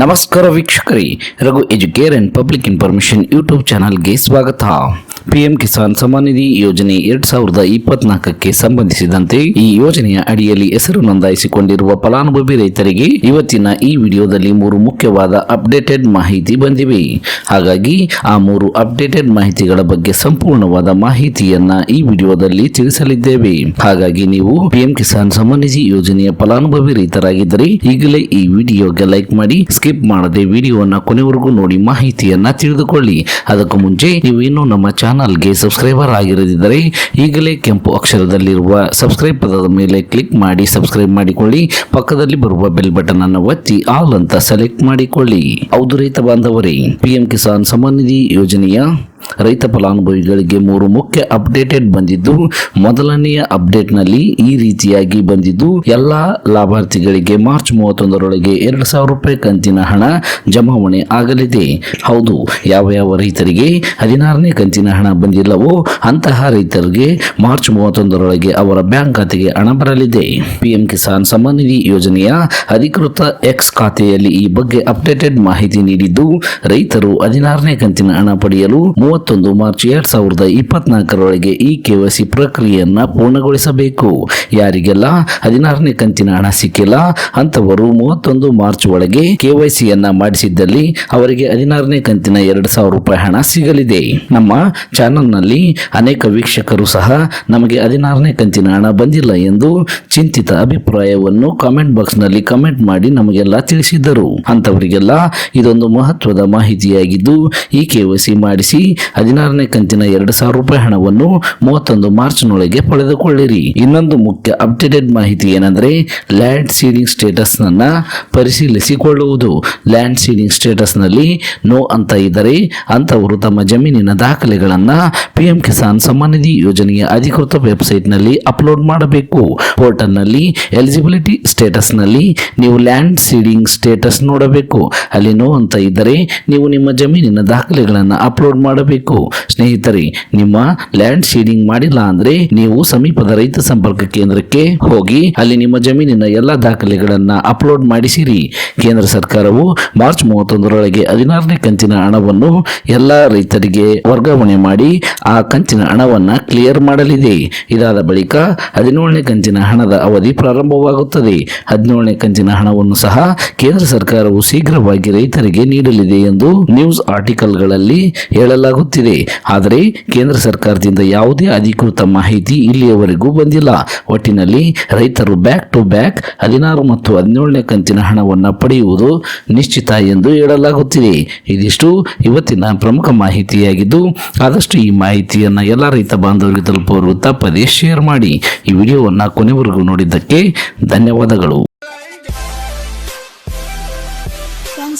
ನಮಸ್ಕಾರ ವೀಕ್ಷಕರೇ, Raghu educare and public information YouTube ಚಾನಲ್ಗೆ ಸ್ವಾಗತ. ಪಿಎಂ ಕಿಸಾನ್ ಸಮ್ಮಾನ್ ನಿಧಿ ಯೋಜನೆ ಎರಡ್ ಸಾವಿರದ ಇಪ್ಪತ್ನಾಲ್ಕಕ್ಕೆ ಸಂಬಂಧಿಸಿದಂತೆ ಈ ಯೋಜನೆಯ ಅಡಿಯಲ್ಲಿ ಹೆಸರು ನೋಂದಾಯಿಸಿಕೊಂಡಿರುವ ಫಲಾನುಭವಿ ರೈತರಿಗೆ ಇವತ್ತಿನ ಈ ವಿಡಿಯೋದಲ್ಲಿ ಮೂರು ಮುಖ್ಯವಾದ ಅಪ್ಡೇಟೆಡ್ ಮಾಹಿತಿ ಬಂದಿವೆ. ಹಾಗಾಗಿ ಆ ಮೂರು ಅಪ್ಡೇಟೆಡ್ ಮಾಹಿತಿಗಳ ಬಗ್ಗೆ ಸಂಪೂರ್ಣವಾದ ಮಾಹಿತಿಯನ್ನ ಈ ವಿಡಿಯೋದಲ್ಲಿ ತಿಳಿಸಲಿದ್ದೇವೆ. ಹಾಗಾಗಿ ನೀವು ಪಿಎಂ ಕಿಸಾನ್ ಸಮ್ಮಾನ್ ನಿಧಿ ಯೋಜನೆಯ ಫಲಾನುಭವಿ ರೈತರಾಗಿದ್ದರೆ ಈಗಲೇ ಈ ವಿಡಿಯೋಗೆ ಲೈಕ್ ಮಾಡಿ, ಸ್ಕಿಪ್ ಮಾಡದೆ ವಿಡಿಯೋನ ಕೊನೆವರೆಗೂ ನೋಡಿ ಮಾಹಿತಿಯನ್ನ ತಿಳಿದುಕೊಳ್ಳಿ. ಅದಕ್ಕೂ ಮುಂಚೆ ನೀವು ಇನ್ನೂ ನಮ್ಮ ಚಾನಲ್ಗೆ ಸಬ್ಸ್ಕ್ರೈಬರ್ ಆಗಿರದಿದ್ದರೆ ಈಗಲೇ ಕೆಂಪು ಅಕ್ಷರದಲ್ಲಿರುವ ಸಬ್ಸ್ಕ್ರೈಬ್ ಪದದ ಮೇಲೆ ಕ್ಲಿಕ್ ಮಾಡಿ ಸಬ್ಸ್ಕ್ರೈಬ್ ಮಾಡಿಕೊಳ್ಳಿ. ಪಕ್ಕದಲ್ಲಿ ಬರುವ ಬೆಲ್ ಬಟನ್ ಅನ್ನು ಒತ್ತಿ ಆಲ್ ಅಂತ ಸೆಲೆಕ್ಟ್ ಮಾಡಿಕೊಳ್ಳಿ. ಹೌದು ರೈತ ಬಾಂಧವರೇ, ಪಿಎಂ ಕಿಸಾನ್ ಸಮ್ಮಾನ್ ನಿಧಿ ಯೋಜನೆಯ ರೈತ ಫಲಾನುಭವಿಗಳಿಗೆ ಮೂರು ಮುಖ್ಯ ಅಪ್ಡೇಟೆಡ್ ಬಂದಿದ್ದು, ಮೊದಲನೆಯ ಅಪ್ಡೇಟ್ನಲ್ಲಿ ಈ ರೀತಿಯಾಗಿ ಬಂದಿದ್ದು, ಎಲ್ಲಾ ಲಾಭಾರ್ಥಿಗಳಿಗೆ ಮಾರ್ಚ್ ಮೂವತ್ತೊಂದರೊಳಗೆ ಎರಡು ಸಾವಿರ ರೂಪಾಯಿ ಕಂತಿನ ಹಣ ಜಮಾವಣೆ ಆಗಲಿದೆ. ಹೌದು, ಯಾವ ಯಾವ ರೈತರಿಗೆ ಹದಿನಾರನೇ ಕಂತಿನ ಹಣ ಬಂದಿಲ್ಲವೋ ಅಂತಹ ರೈತರಿಗೆ ಮಾರ್ಚ್ ಮೂವತ್ತೊಂದರೊಳಗೆ ಅವರ ಬ್ಯಾಂಕ್ ಖಾತೆಗೆ ಹಣ ಬರಲಿದೆ. ಪಿಎಂ ಕಿಸಾನ್ ಸಮ್ಮಾನ್ ನಿಧಿ ಯೋಜನೆಯ ಅಧಿಕೃತ ಎಕ್ಸ್ ಖಾತೆಯಲ್ಲಿ ಈ ಬಗ್ಗೆ ಅಪ್ಡೇಟೆಡ್ ಮಾಹಿತಿ ನೀಡಿದ್ದು, ರೈತರು ಹದಿನಾರನೇ ಕಂತಿನ ಹಣ ಪಡೆಯಲು ಮೂವತ್ತೊಂದು ಮಾರ್ಚ್ ಎರಡ್ ಸಾವಿರದ ಇಪ್ಪತ್ನಾಲ್ಕರೊಳಗೆ ಈ ಕೆವೈಸಿ ಪ್ರಕ್ರಿಯೆಯನ್ನು ಪೂರ್ಣಗೊಳಿಸಬೇಕು. ಯಾರಿಗೆಲ್ಲ? ಹದಿನಾರನೇ ಕಂತಿನ ಹಣ ಸಿಕ್ಕಿಲ್ಲ? ಅಂತವರು ಮೂವತ್ತೊಂದು ಮಾರ್ಚ್ ಒಳಗೆ ಕೆವೈಸಿಯನ್ನ ಮಾಡಿಸಿದ್ದಲ್ಲಿ ಅವರಿಗೆ ಹದಿನಾರನೇ ಕಂತಿನ ಎರಡು ಸಾವಿರ ರೂಪಾಯಿ ಹಣ ಸಿಗಲಿದೆ. ನಮ್ಮ ಚಾನಲ್ನಲ್ಲಿ ಅನೇಕ ವೀಕ್ಷಕರು ಸಹ ನಮಗೆ ಹದಿನಾರನೇ ಕಂತಿನ ಹಣ ಬಂದಿಲ್ಲ ಎಂದು ಚಿಂತಿತ ಅಭಿಪ್ರಾಯವನ್ನು ಕಾಮೆಂಟ್ ಬಾಕ್ಸ್ನಲ್ಲಿ ಕಮೆಂಟ್ ಮಾಡಿ ನಮಗೆಲ್ಲ ತಿಳಿಸಿದ್ದರು. ಅಂತವರಿಗೆಲ್ಲ ಇದೊಂದು ಮಹತ್ವದ ಮಾಹಿತಿಯಾಗಿದ್ದು ಈ ಕೆವೈಸಿ ಮಾಡಿಸಿ ಹದಿನಾರನೇ ಕಂತಿನ ಎರಡು ಸಾವಿರ ರೂಪಾಯಿ ಹಣವನ್ನು ಮೂವತ್ತೊಂದು ಮಾರ್ಚ್ನೊಳಗೆ ಪಡೆದುಕೊಳ್ಳಿರಿ. ಇನ್ನೊಂದು ಮುಖ್ಯ ಅಪ್ಡೇಟೆಡ್ ಮಾಹಿತಿ ಏನಂದ್ರೆ, ಲ್ಯಾಂಡ್ ಸೀಡಿಂಗ್ ಸ್ಟೇಟಸ್ ನನ್ನ ಪರಿಶೀಲಿಸಿಕೊಳ್ಳುವುದು. ಲ್ಯಾಂಡ್ ಸೀಡಿಂಗ್ ಸ್ಟೇಟಸ್ನಲ್ಲಿ ನೋ ಅಂತ ಇದ್ದರೆ ಅಂತವರು ತಮ್ಮ ಜಮೀನಿನ ದಾಖಲೆಗಳನ್ನ ಪಿಎಂ ಕಿಸಾನ್ ಸಮ್ಮಾನ್ ನಿಧಿ ಯೋಜನೆಯ ಅಧಿಕೃತ ವೆಬ್ಸೈಟ್ನಲ್ಲಿ ಅಪ್ಲೋಡ್ ಮಾಡಬೇಕು. ಪೋರ್ಟಲ್ನಲ್ಲಿ ಎಲಿಜಿಬಿಲಿಟಿ ಸ್ಟೇಟಸ್ನಲ್ಲಿ ನೀವು ಲ್ಯಾಂಡ್ ಸೀಡಿಂಗ್ ಸ್ಟೇಟಸ್ ನೋಡಬೇಕು. ಅಲ್ಲಿ ನೋ ಅಂತ ಇದ್ದರೆ, ನೀವು ನಿಮ್ಮ ಜಮೀನಿನ ದಾಖಲೆಗಳನ್ನು ಅಪ್ಲೋಡ್ ಮಾಡಬೇಕು. ಸ್ನೇಹಿತರೆ, ನಿಮ್ಮ ಲ್ಯಾಂಡ್ ಸೀಡಿಂಗ್ ಮಾಡಿಲ್ಲ ಅಂದ್ರೆ ನೀವು ಸಮೀಪದ ರೈತ ಸಂಪರ್ಕ ಕೇಂದ್ರಕ್ಕೆ ಹೋಗಿ ಅಲ್ಲಿ ನಿಮ್ಮ ಜಮೀನಿನ ಎಲ್ಲಾ ದಾಖಲೆಗಳನ್ನ ಅಪ್ಲೋಡ್ ಮಾಡಿಸಿರಿ. ಕೇಂದ್ರ ಸರ್ಕಾರವು ಮಾರ್ಚ್ ಮೂವತ್ತೊಂದರೊಳಗೆ ಹದಿನಾರನೇ ಕಂತಿನ ಹಣವನ್ನು ಎಲ್ಲಾ ರೈತರಿಗೆ ವರ್ಗಾವಣೆ ಮಾಡಿ ಆ ಕಂತಿನ ಹಣವನ್ನ ಕ್ಲಿಯರ್ ಮಾಡಲಿದೆ. ಇದಾದ ಬಳಿಕ ಹದಿನೇಳನೇ ಕಂತಿನ ಹಣದ ಅವಧಿ ಪ್ರಾರಂಭವಾಗುತ್ತದೆ. ಹದಿನೇಳನೇ ಕಂತಿನ ಹಣವನ್ನು ಸಹ ಕೇಂದ್ರ ಸರ್ಕಾರವು ಶೀಘ್ರವಾಗಿ ರೈತರಿಗೆ ನೀಡಲಿದೆ ಎಂದು ನ್ಯೂಸ್ ಆರ್ಟಿಕಲ್ಗಳಲ್ಲಿ ಹೇಳಲಾಗುತ್ತಿದೆ. ಆದರೆ ಕೇಂದ್ರ ಸರ್ಕಾರದಿಂದ ಯಾವುದೇ ಅಧಿಕೃತ ಮಾಹಿತಿ ಇಲ್ಲಿಯವರೆಗೂ ಬಂದಿಲ್ಲ. ಒಟ್ಟಿನಲ್ಲಿ ರೈತರು ಬ್ಯಾಕ್ ಟು ಬ್ಯಾಕ್ ಹದಿನಾರು ಮತ್ತು ಹದಿನೇಳನೇ ಕಂತಿನ ಹಣವನ್ನು ಪಡೆಯುವುದು ನಿಶ್ಚಿತ ಎಂದು ಹೇಳಲಾಗುತ್ತಿದೆ. ಇದಿಷ್ಟು ಇವತ್ತಿನ ಪ್ರಮುಖ ಮಾಹಿತಿಯಾಗಿದ್ದು, ಆದಷ್ಟು ಈ ಮಾಹಿತಿಯನ್ನು ಎಲ್ಲ ರೈತ ಬಾಂಧವರಿಗೆ ತಲುಪುವರು ತಪ್ಪದೇ ಶೇರ್ ಮಾಡಿ. ಈ ವಿಡಿಯೋವನ್ನು ಕೊನೆವರೆಗೂ ನೋಡಿದ್ದಕ್ಕೆ ಧನ್ಯವಾದಗಳು.